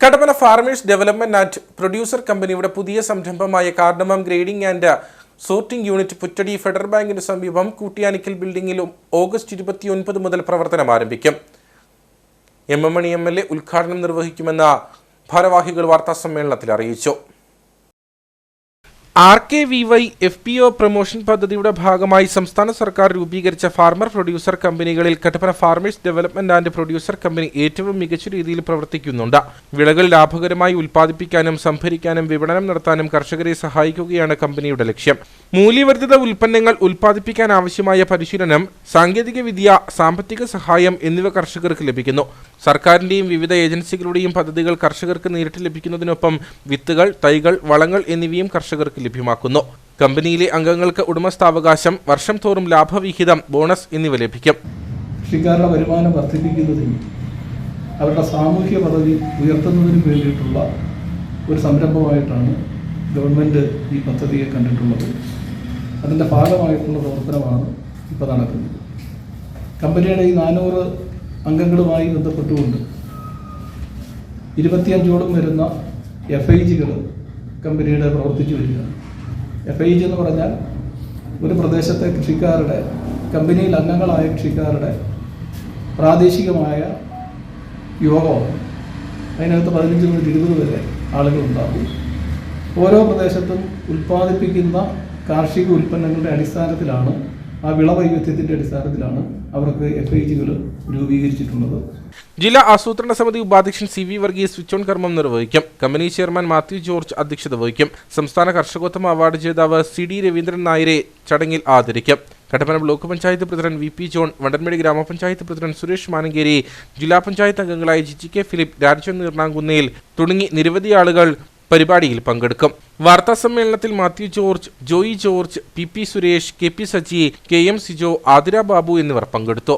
Kattappana farmers development and producer കമ്പനിയുടെ പുതിയ സംരംഭമായ cardamom grading and sorting unit Puttady Federal ബാങ്കിന് സമീപം കൂട്ടിയാനിക്കൽ ബിൽഡിംഗിലും ഓഗസ്റ്റ് ഇരുപത്തിയൊൻപത് മുതൽ പ്രവർത്തനം ആരംഭിക്കും. M M Mani M L A ഉദ്ഘാടനം നിർവഹിക്കുമെന്ന് ഭാരവാഹികൾ വാർത്താസമ്മേളനത്തിൽ അറിയിച്ചു. R K V Y F P O promotion പദ്ധതിയുടെ ഭാഗമായി സംസ്ഥാന സർക്കാർ രൂപീകരിച്ച ഫാർമർ പ്രൊഡ്യൂസർ കമ്പനികളിൽ Kattappana farmers development and producer company ഏറ്റവും മികച്ച രീതിയിൽ പ്രവർത്തിക്കുന്നുണ്ട്. വിളകൾ ലാഭകരമായി ഉൽപ്പാദിപ്പിക്കാനും സംഭരിക്കാനും വിപണനം നടത്താനും കർഷകരെ സഹായിക്കുകയാണ് കമ്പനിയുടെ ലക്ഷ്യം. മൂല്യവർദ്ധിത ഉൽപ്പന്നങ്ങൾ ഉൽപ്പാദിപ്പിക്കാൻ ആവശ്യമായ പരിശീലനം സാങ്കേതികവിദ്യ സാമ്പത്തിക സഹായം എന്നിവ കർഷകർക്ക് ലഭിക്കുന്നു. സർക്കാരിന്റെയും വിവിധ ഏജൻസികളുടെയും പദ്ധതികൾ കർഷകർക്ക് നേരിട്ട് ലഭിക്കുന്നതിനൊപ്പം വിത്തുകൾ തൈകൾ വളങ്ങൾ എന്നിവയും കർഷകർക്ക് ലഭ്യമാക്കുന്നു. കമ്പനിയിലെ അംഗങ്ങൾക്ക് ഉടമസ്ഥാവകാശം വർഷം തോറും ലാഭവിഹിതം ബോണസ് എന്നിവ ലഭിക്കും. കൃഷിക്കാരുടെ വരുമാനം വർദ്ധിപ്പിക്കുന്നതിനും അവരുടെ സാമൂഹ്യ പദവി ഉയർത്തുന്നതിനും വേണ്ടിയിട്ടുള്ള ഒരു സംരംഭമായിട്ടാണ് ഗവൺമെന്റ് ഈ പദ്ധതിയെ കണ്ടിട്ടുള്ളത്. അതിന്റെ ഭാഗമായിട്ടുള്ള പ്രവർത്തനമാണ് ഇപ്പോൾ നടക്കുന്നത്. കമ്പനിയുടെ ഈ നാനൂറ് അംഗങ്ങളുമായി ബന്ധപ്പെട്ടുകൊണ്ട് ഇരുപത്തിയഞ്ചോളം വരുന്ന എഫ് ഐ ജികൾ കമ്പനിയുടെ പ്രവർത്തിച്ചു വരികയാണ്. എഫ് ഐ ജി എന്ന് പറഞ്ഞാൽ ഒരു പ്രദേശത്തെ കൃഷിക്കാരുടെ കമ്പനിയിൽ അംഗങ്ങളായ കൃഷിക്കാരുടെ പ്രാദേശികമായ യോഗമാണ്. അതിനകത്ത് പതിനഞ്ച് മുതൽ ഇരുപത് വരെ ആളുകൾ ആളുകളുണ്ടാകും ഓരോ പ്രദേശത്തും ഉൽപ്പാദിപ്പിക്കുന്ന കാർഷിക ഉൽപ്പന്നങ്ങളുടെ അടിസ്ഥാനത്തിലാണ് ആ വിള വൈവിധ്യത്തിന്റെ അടിസ്ഥാനത്തിലാണ് അവർക്ക് എഫ് ഐ ജികൾ രൂപീകരിച്ചിട്ടുള്ളത്. ജില്ലാ ആസൂത്രണ സമിതി ഉപാധ്യക്ഷൻ C V Varghese switch on കർമ്മം നിർവഹിക്കും. കമ്പനി ചെയർമാൻ മാത്യു ജോർജ് അധ്യക്ഷത വഹിക്കും. സംസ്ഥാന കർഷകോത്തമ അവാർഡ് ജേതാവ് സി ഡി രവീന്ദ്രൻ നായരെ ചടങ്ങിൽ ആദരിക്കും. Kattappana block panchayat president V P John Vandanmedu ഗ്രാമപഞ്ചായത്ത് പ്രസിഡന്റ് സുരേഷ് മാനങ്കേരി ജില്ലാ പഞ്ചായത്ത് അംഗങ്ങളായ G G K Philip Rajan Neernakunnel തുടങ്ങി നിരവധി ആളുകൾ പരിപാടിയിൽ പങ്കെടുക്കും. വാർത്താ സമ്മേളനത്തിൽ Mathew George Joy George P P Suresh K P Saji K M Sijo Athira Babu എന്നിവർ പങ്കെടുത്തു.